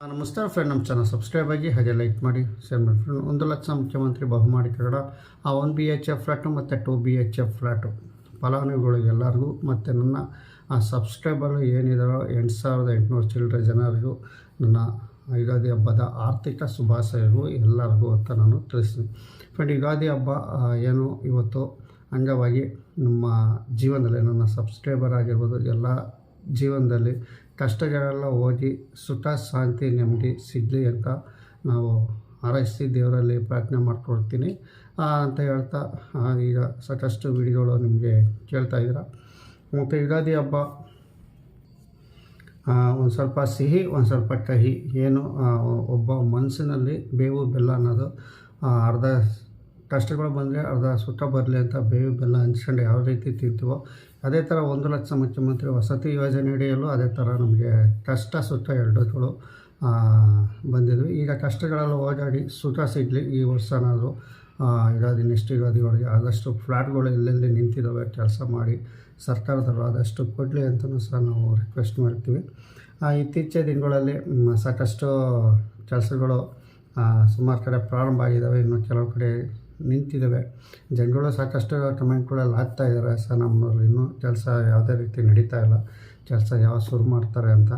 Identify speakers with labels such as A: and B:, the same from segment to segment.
A: ನಮಸ್ಕಾರ ಫ್ರೆಂಡ್, ನಮ್ಮ channel subscribe ಆಗಿ ಹಾಗೆ ಲೈಕ್ ಮಾಡಿ ಶೇರ್ ಮಾಡಿ. ಫ್ರೆಂಡ್ ಒಂದು ಲಕ್ಷ ಮುಖ್ಯಮಂತ್ರಿ ಬಹುಮಾಡಿ ಕನ್ನಡ ಆ one B H F flat ಮತ್ತು two B H F flat ಫಲಾನುಭವಿಗಳಿಗೆ ಎಲ್ಲರಿಗೂ ಮತ್ತು ನನ್ನ, ಆ ಸಬ್ಸ್ಕ್ರೈಬರ್ ಏನಿದಾರೋ ಎಂಟು ಸಾವಿರದ ಎಂಟುನೂರು ಚಿಲ್ಲರೆ ಜನರಿಗೂ ನನ್ನ ಯುಗಾದಿ ಹಬ್ಬದ ಆರ್ಥಿಕ ಶುಭಾಶಯಗಳು ಎಲ್ಲರಿಗೂ ಅಂತ ನಾನು ತಿಳಿಸ್ತೀನಿ. ಫ್ರೆಂಡ್ ಯುಗಾದಿ ಹಬ್ಬ ಏನು ಇವತ್ತು ಅಂಗವಾಗಿ ನಮ್ಮ ಜೀವನದಲ್ಲಿ ನನ್ನ ಸಬ್ಸ್ಕ್ರೈಬರ್ ಆಗಿರ್ಬೋದು, ಎಲ್ಲ ಜೀವನದಲ್ಲಿ ಕಷ್ಟಗಳೆಲ್ಲ ಹೋಗಿ ಸುಖ, ಶಾಂತಿ, ನೆಮ್ಮದಿ ಸಿಗಲಿ ಅಂತ ನಾವು ಹಾರೈಸಿ ದೇವರಲ್ಲಿ ಪ್ರಾರ್ಥನೆ ಮಾಡ್ಕೊಳ್ತೀನಿ. ಅಂತ ಹೇಳ್ತಾ ಈಗ ಸಾಕಷ್ಟು ವಿಡಿಯೋಗಳು ನಿಮಗೆ ಕೇಳ್ತಾ ಇದ್ದೀರಾ. ಮತ್ತು ಯುಗಾದಿ ಹಬ್ಬ ಒಂದು ಸ್ವಲ್ಪ ಸಿಹಿ, ಒಂದು ಸ್ವಲ್ಪ ಕಹಿ, ಏನು ಒಬ್ಬ ಮನಸ್ಸಿನಲ್ಲಿ ಬೇವು, ಬೆಲ್ಲ ಅನ್ನೋದು ಅರ್ಧ ಕಷ್ಟಗಳು ಬಂದರೆ ಅರ್ಧ ಸುಖ ಬರಲಿ ಅಂತ ಬೇವು ಬೆಲ್ಲ ಹಂಚ್ಕೊಂಡು ಯಾವ ರೀತಿ ತಿಂತೀವೋ ಅದೇ ಥರ ಒಂದು ಲಕ್ಷ ಮುಖ್ಯಮಂತ್ರಿ ವಸತಿ ಯೋಜನೆ ಅಡಿಯಲ್ಲೂ ಅದೇ ಥರ ನಮಗೆ ಕಷ್ಟ ಸುಖ ಎರಡೂಗಳು ಬಂದಿದ್ವಿ. ಈಗ ಕಷ್ಟಗಳೆಲ್ಲ ಓಡಾಡಿ ಸುಖ ಸಿಗಲಿ ಈ ವರ್ಷನಾದರೂ ಯುಗಾದಿ ನೆಕ್ಸ್ಟ್ ಯುಗಾದಿ ಒಳಗೆ ಆದಷ್ಟು ಫ್ಲ್ಯಾಟ್ಗಳು ಎಲ್ಲೆಲ್ಲಿ ನಿಂತಿದ್ದಾವೆ ಕೆಲಸ ಮಾಡಿ ಸರ್ಕಾರದವರು ಆದಷ್ಟು ಕೊಡಲಿ ಅಂತಲೂ ಸಹ ನಾವು ರಿಕ್ವೆಸ್ಟ್ ಮಾಡ್ತೀವಿ. ಇತ್ತೀಚಿನ ದಿನಗಳಲ್ಲಿ ಸಾಕಷ್ಟು ಕೆಲಸಗಳು ಸುಮಾರು ಕಡೆ ಪ್ರಾರಂಭ ಆಗಿದ್ದಾವೆ. ಇನ್ನು ಕೆಲವು ಕಡೆ ನಿಂತಿದ್ದಾವೆ. ಜನಗಳು ಸಾಕಷ್ಟು ಕಮೆಂಟ್ಗಳಲ್ಲಿ ಹಾಕ್ತಾ ಇದ್ದಾರೆ. ಸರ್, ನಮ್ಮಲ್ಲಿ ಇನ್ನೂ ಕೆಲಸ ಯಾವುದೇ ರೀತಿ ನಡೀತಾ ಇಲ್ಲ. ಕೆಲಸ ಯಾವ ಶುರು ಮಾಡ್ತಾರೆ ಅಂತ.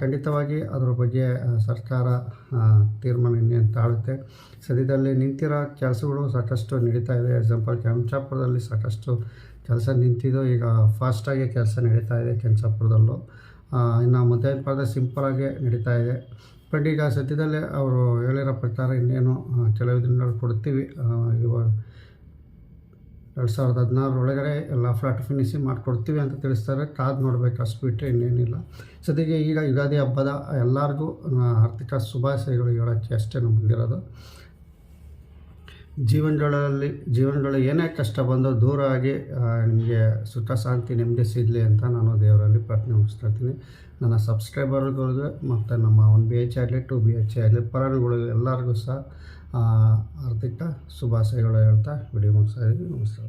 A: ಖಂಡಿತವಾಗಿ ಅದರ ಬಗ್ಗೆ ಸರ್ಕಾರ ತೀರ್ಮಾನ ಇನ್ನೇನು ತಾಳುತ್ತೆ. ಸದ್ಯದಲ್ಲಿ ನಿಂತಿರೋ ಕೆಲಸಗಳು ಸಾಕಷ್ಟು ನಡೀತಾ ಇದೆ. ಎಕ್ಸಾಂಪಲ್ ಕೆಂಚಾಪುರದಲ್ಲಿ ಸಾಕಷ್ಟು ಕೆಲಸ ನಿಂತಿದ್ದು ಈಗ ಫಾಸ್ಟಾಗಿ ಕೆಲಸ ನಡೀತಾ ಇದೆ ಕೆಂಚಾಪುರದಲ್ಲೂ. ಇನ್ನು ಸಿಂಪಲ್ ಸಿಂಪಲಾಗಿ ನಡೀತಾ ಇದೆ. ಬಟ್ ಈಗ ಸದ್ಯದಲ್ಲೇ ಅವರು ಹೇಳಿರೋ ಪ್ರಕಾರ ಇನ್ನೇನು ಕೆಲವು ದಿನಗಳು ಕೊಡ್ತೀವಿ. ಇವಾಗ ಎರಡು ಸಾವಿರದ ಹದಿನಾರರ ಒಳಗಡೆ ಎಲ್ಲ ಫ್ಲಾಟ್ ಫಿನಿಶಿಂಗ್ ಮಾಡಿಕೊಡ್ತೀವಿ ಅಂತ ತಿಳಿಸ್ತಾರೆ. ಕಾದು ನೋಡಬೇಕು, ಅಷ್ಟು ಬಿಟ್ಟರೆ ಇನ್ನೇನಿಲ್ಲ. ಸದ್ಯಕ್ಕೆ ಈಗ ಯುಗಾದಿ ಹಬ್ಬದ ಎಲ್ಲರಿಗೂ ಆರ್ಥಿಕ ಶುಭಾಶಯಗಳು ಹೇಳೋಕ್ಕೆ ಅಷ್ಟೇ ನಮಗಿರೋದು. ಜೀವನಗಳಲ್ಲಿ ಜೀವನಗಳು ಏನೇ ಕಷ್ಟ ಬಂದೋ ದೂರ ಆಗಿ ನಿಮಗೆ ಸುಖ, ಶಾಂತಿ, ನೆಮ್ಮದಿ ಸಿಗಲಿ ಅಂತ ನಾನು ದೇವರಲ್ಲಿ ಪ್ರಾರ್ಥನೆ ಮಾಡಿಸ್ಕೊಳ್ತೀನಿ ನನ್ನ ಸಬ್ಸ್ಕ್ರೈಬರ್ಗಳಿಗೆ ಮತ್ತು ನಮ್ಮ ಒನ್ ಬಿ ಎಚ್ ಆಗಲಿ, ಟು ಬಿ ಎಚ್ ಆಗಲಿ ಪರನುಗಳಿಗೂ ಎಲ್ಲರಿಗೂ ಸಹ ಆರ್ಥಿಕ ಶುಭಾಶಯಗಳು ಹೇಳ್ತಾ ವಿಡಿಯೋ ಮುಗಿಸ್ತಾ ಇದ್ದೀನಿ. ನಮಸ್ಕಾರ.